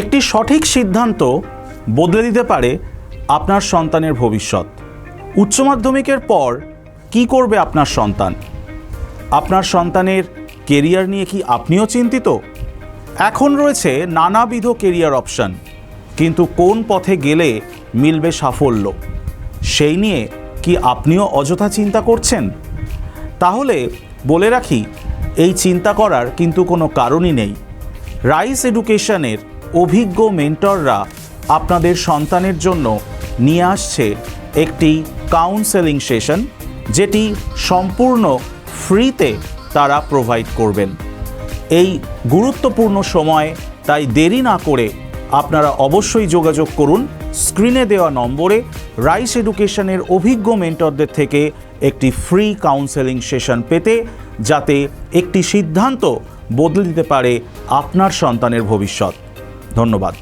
একটি সঠিক সিদ্ধান্ত বদলে দিতে পারে আপনার সন্তানের ভবিষ্যৎ। উচ্চ মাধ্যমিকের পর কি করবে আপনার সন্তান? আপনার সন্তানের কেরিয়ার নিয়ে কি আপনিও চিন্তিত? এখন রয়েছে নানাবিধ কেরিয়ার অপশন কিন্তু কোন পথে গেলে মিলবে সাফল্য? সেই নিয়ে কি আপনিও অযথা চিন্তা করছেন? তাহলে বলে রাখি, এই চিন্তা করার কিন্তু কোনো কারণই নেই। রাইস এডুকেশনের অভিজ্ঞ মেন্টররা আপনাদের সন্তানের জন্য নিয়ে আসছে একটি কাউন্সেলিং সেশন যেটি সম্পূর্ণ ফ্রিতে তারা প্রোভাইড করবেন। এই গুরুত্বপূর্ণ সময়, তাই দেরি না করে আপনারা অবশ্যই যোগাযোগ করুন। স্ক্রিনে দেওয়া নম্বরে রাইস এডুকেশনের অভিজ্ঞ মেন্টরদের থেকে একটি ফ্রি কাউন্সেলিং সেশন পেতে, যাতে একটি সিদ্ধান্ত বদলে দিতে পারে আপনার সন্তানের ভবিষ্যৎ। ধন্যবাদ।